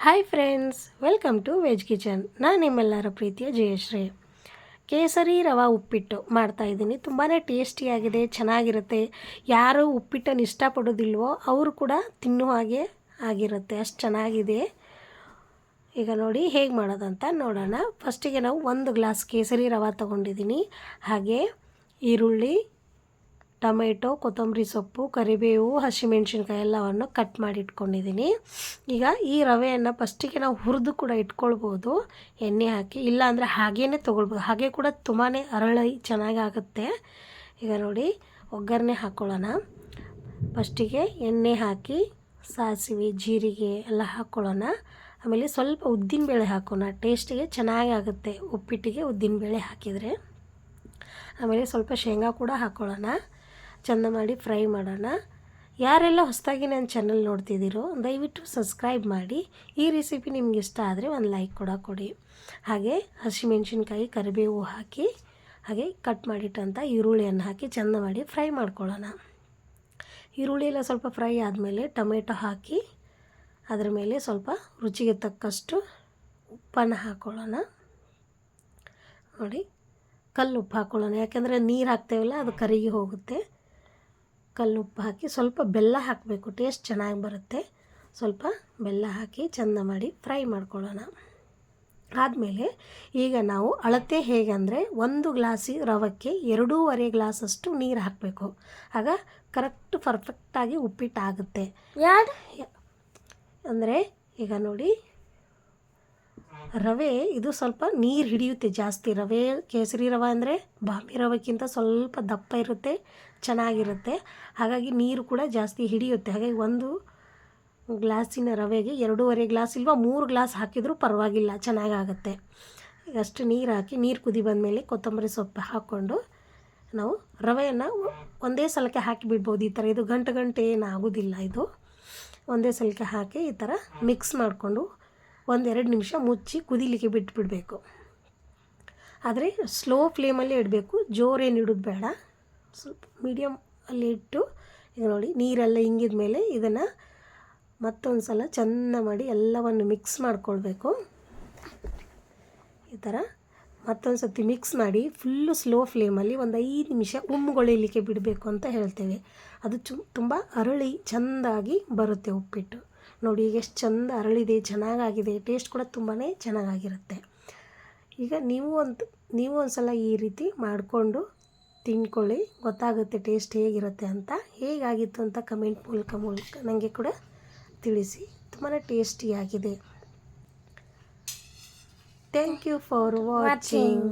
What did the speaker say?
Hi friends welcome to veg kitchen ನಾನು ನಿಮ್ಮೆಲ್ಲರ ಪ್ರೀತಿಯ ಜಯಶ್ರೀ. ಕೇಸರಿ ರವಾ ಉಪ್ಪಿಟ್ಟು ಮಾಡ್ತಾಯಿದ್ದೀನಿ ತುಂಬಾ ಟೇಸ್ಟಿಯಾಗಿದೆ ಚೆನ್ನಾಗಿರುತ್ತೆ. ಯಾರು ಉಪ್ಪಿಟ್ಟನ್ನು ಇಷ್ಟಪಡೋದಿಲ್ವೋ ಅವರು ಕೂಡ ತಿನ್ನುವ ಹಾಗೆ ಆಗಿರುತ್ತೆ. ಅಷ್ಟು ಚೆನ್ನಾಗಿದೆ. ಈಗ ನೋಡಿ ಹೇಗೆ ಮಾಡೋದಂತ ನೋಡೋಣ. ಫಸ್ಟಿಗೆ ನಾವು ಒಂದು ಗ್ಲಾಸ್ ಕೇಸರಿ ರವ ತೊಗೊಂಡಿದ್ದೀನಿ. ಹಾಗೆ ಈರುಳ್ಳಿ ಟೊಮೆಟೊ, ಕೊತ್ತಂಬರಿ ಸೊಪ್ಪು, ಕರಿಬೇವು, ಹಸಿಮೆಣ್ಸಿನ್ಕಾಯಿ ಎಲ್ಲವನ್ನು ಕಟ್ ಮಾಡಿ ಇಟ್ಕೊಂಡಿದ್ದೀನಿ. ಈಗ ಈ ರವೆಯನ್ನು ಫಸ್ಟಿಗೆ ನಾವು ಹುರಿದು ಕೂಡ ಇಟ್ಕೊಳ್ಬೋದು. ಎಣ್ಣೆ ಹಾಕಿ ಇಲ್ಲಾಂದರೆ ಹಾಗೇ ತೊಗೊಳ್ಬೋದು. ಹಾಗೆ ಕೂಡ ತುಂಬಾ ಅರಳಿ ಚೆನ್ನಾಗಿ ಆಗುತ್ತೆ. ಈಗ ನೋಡಿ, ಒಗ್ಗರಣೆ ಹಾಕ್ಕೊಳ್ಳೋಣ ಫಸ್ಟಿಗೆ ಎಣ್ಣೆ ಹಾಕಿ, ಸಾಸಿವೆ, ಜೀರಿಗೆ ಎಲ್ಲ ಹಾಕ್ಕೊಳ್ಳೋಣ ಆಮೇಲೆ ಸ್ವಲ್ಪ ಉದ್ದಿನಬೇಳೆ ಹಾಕೋಣ. ಟೇಸ್ಟಿಗೆ ಚೆನ್ನಾಗಿ ಆಗುತ್ತೆ. ಉಪ್ಪಿಟ್ಟಿಗೆ ಉದ್ದಿನಬೇಳೆ ಹಾಕಿದರೆ. ಆಮೇಲೆ ಸ್ವಲ್ಪ ಶೇಂಗಾ ಕೂಡ ಹಾಕ್ಕೊಳ್ಳೋಣ ಚೆಂದ ಮಾಡಿ ಫ್ರೈ ಮಾಡೋಣ. ಯಾರೆಲ್ಲ ಹೊಸದಾಗಿ ನನ್ನ ಚಾನಲ್ ನೋಡ್ತಿದ್ದೀರೋ, ದಯವಿಟ್ಟು ಸಬ್ಸ್ಕ್ರೈಬ್ ಮಾಡಿ. ಈ ರೆಸಿಪಿ ನಿಮ್ಗೆ ಇಷ್ಟ ಆದರೆ ಒಂದು ಲೈಕ್ ಕೂಡ ಕೊಡಿ. ಹಾಗೆ ಹಸಿಮೆಣ್ಸಿನ್ಕಾಯಿ ಕರಿಬೇವು ಹಾಕಿ, ಹಾಗೆ ಕಟ್ ಮಾಡಿಟ್ಟಂಥ ಈರುಳ್ಳಿಯನ್ನು ಹಾಕಿ ಚೆಂದ ಮಾಡಿ ಫ್ರೈ ಮಾಡ್ಕೊಳ್ಳೋಣ. ಈರುಳ್ಳಿ ಎಲ್ಲ ಸ್ವಲ್ಪ ಫ್ರೈ ಆದಮೇಲೆ ಟೊಮೆಟೊ ಹಾಕಿ, ಅದರ ಮೇಲೆ ಸ್ವಲ್ಪ ರುಚಿಗೆ ತಕ್ಕಷ್ಟು ಉಪ್ಪನ್ನು ಹಾಕ್ಕೊಳ್ಳೋಣ ನೋಡಿ, ಕಲ್ಲು ಉಪ್ಪು ಹಾಕ್ಕೊಳ್ಳೋಣ ಯಾಕೆಂದರೆ ನೀರು ಹಾಕ್ತೇವಲ್ಲ, ಅದು ಕರಿಗಿ ಹೋಗುತ್ತೆ. ಕಲ್ಲು ಉಪ್ಪು ಹಾಕಿ ಸ್ವಲ್ಪ ಬೆಲ್ಲ ಹಾಕಬೇಕು ಟೇಸ್ಟ್ ಚೆನ್ನಾಗಿ ಬರುತ್ತೆ. ಸ್ವಲ್ಪ ಬೆಲ್ಲ ಹಾಕಿ ಚೆಂದ ಮಾಡಿ ಫ್ರೈ ಮಾಡ್ಕೊಳ್ಳೋಣ. ಆದಮೇಲೆ ಈಗ ನಾವು ಅಳತೆ ಹೇಗೆ ಅಂದರೆ ಒಂದು ಗ್ಲಾಸಿ ರವಕ್ಕೆ ಎರಡೂವರೆ ಗ್ಲಾಸಷ್ಟು ನೀರು ಹಾಕಬೇಕು. ಆಗ ಕರೆಕ್ಟ್ ಪರ್ಫೆಕ್ಟಾಗಿ ಉಪ್ಪಿಟ್ಟಾಗುತ್ತೆ. ಯಾರು ಅಂದರೆ ಈಗ ನೋಡಿ ರವೆ, ಇದು ಸ್ವಲ್ಪ ನೀರು ಹಿಡಿಯುತ್ತೆ ಜಾಸ್ತಿ. ರವೆ, ಕೇಸರಿ ರವೆ ಅಂದರೆ ಬಾಂಬೆ ರವೆಕ್ಕಿಂತ ಸ್ವಲ್ಪ ದಪ್ಪ ಇರುತ್ತೆ, ಚೆನ್ನಾಗಿರುತ್ತೆ. ಹಾಗಾಗಿ ನೀರು ಕೂಡ ಜಾಸ್ತಿ ಹಿಡಿಯುತ್ತೆ. ಹಾಗಾಗಿ ಒಂದು ಗ್ಲಾಸಿನ ರವೆಗೆ ಎರಡೂವರೆ ಗ್ಲಾಸ್ ಇಲ್ವಾ, ಮೂರು ಗ್ಲಾಸ್ ಹಾಕಿದರೂ ಪರವಾಗಿಲ್ಲ, ಚೆನ್ನಾಗಾಗುತ್ತೆ. ಅಷ್ಟು ನೀರು ಹಾಕಿ, ನೀರು ಕುದಿ ಬಂದಮೇಲೆ ಕೊತ್ತಂಬರಿ ಸೊಪ್ಪು ಹಾಕ್ಕೊಂಡು ನಾವು ರವೆಯನ್ನು ಒಂದೇ ಸಲಕ್ಕೆ ಹಾಕಿ ಬಿಡ್ಬೋದು ಈ ಥರ ಇದು ಗಂಟೆ ಗಂಟೆ ಏನಾಗೋದಿಲ್ಲ ಇದು. ಒಂದೇ ಸಲಕ್ಕೆ ಹಾಕಿ ಈ ಥರ ಮಿಕ್ಸ್ ಮಾಡಿಕೊಂಡು ಒಂದೆರಡು ನಿಮಿಷ ಮುಚ್ಚಿ ಕುದಿಲಿಕ್ಕೆ ಬಿಟ್ಬಿಡಬೇಕು. ಆದರೆ ಸ್ಲೋ ಫ್ಲೇಮಲ್ಲೇ ಇಡಬೇಕು. ಜೋರೇನು ಇಡೋದು ಬೇಡ. ಸ್ವಲ್ಪ ಮೀಡಿಯಮ್ ಅಲ್ಲಿ ಇಟ್ಟು ಈಗ ನೋಡಿ, ನೀರೆಲ್ಲ ಹಿಂಗಿದ ಮೇಲೆ ಇದನ್ನು ಮತ್ತೊಂದು ಸಲ ಚೆಂದ ಮಾಡಿ ಎಲ್ಲವನ್ನು ಮಿಕ್ಸ್ ಮಾಡ್ಕೊಳ್ಬೇಕು. ಈ ಥರ ಮತ್ತೊಂದು ಸರ್ತಿ ಮಿಕ್ಸ್ ಮಾಡಿ ಫುಲ್ಲು ಸ್ಲೋ ಫ್ಲೇಮಲ್ಲಿ ಒಂದು ಐದು ನಿಮಿಷ ಉಮ್ಮುಗೊಳಿಲಿಕ್ಕೆ ಬಿಡಬೇಕು ಅಂತ ಹೇಳ್ತೇವೆ. ಅದು ಚು, ತುಂಬ ಅರಳಿ, ಚೆಂದಾಗಿ ಬರುತ್ತೆ ಉಪ್ಪಿಟ್ಟು. ನೋಡಿ, ಈಗ ಎಷ್ಟು ಚೆಂದ ಅರಳಿದೆ, ಚೆನ್ನಾಗಾಗಿದೆ ಟೇಸ್ಟ್ ಕೂಡ ತುಂಬಾ ಚೆನ್ನಾಗಾಗಿರುತ್ತೆ. ಈಗ ನೀವು ಒಂದು ನೀವು ಒಂದು ಸಲ ಈ ರೀತಿ ಮಾಡಿಕೊಂಡು ತಿನ್ಕೊಳ್ಳಿ ಗೊತ್ತಾಗುತ್ತೆ ಟೇಸ್ಟ್ ಹೇಗಿರುತ್ತೆ ಅಂತ. ಹೇಗಾಗಿತ್ತು ಅಂತ ಕಮೆಂಟ್ ಮೂಲಕ ಮೂಲಕ ನನಗೆ ಕೂಡ ತಿಳಿಸಿ. ತುಂಬಾ ಟೇಸ್ಟಿಯಾಗಿದೆ ಥ್ಯಾಂಕ್ ಯು ಫಾರ್ ವಾಚಿಂಗ್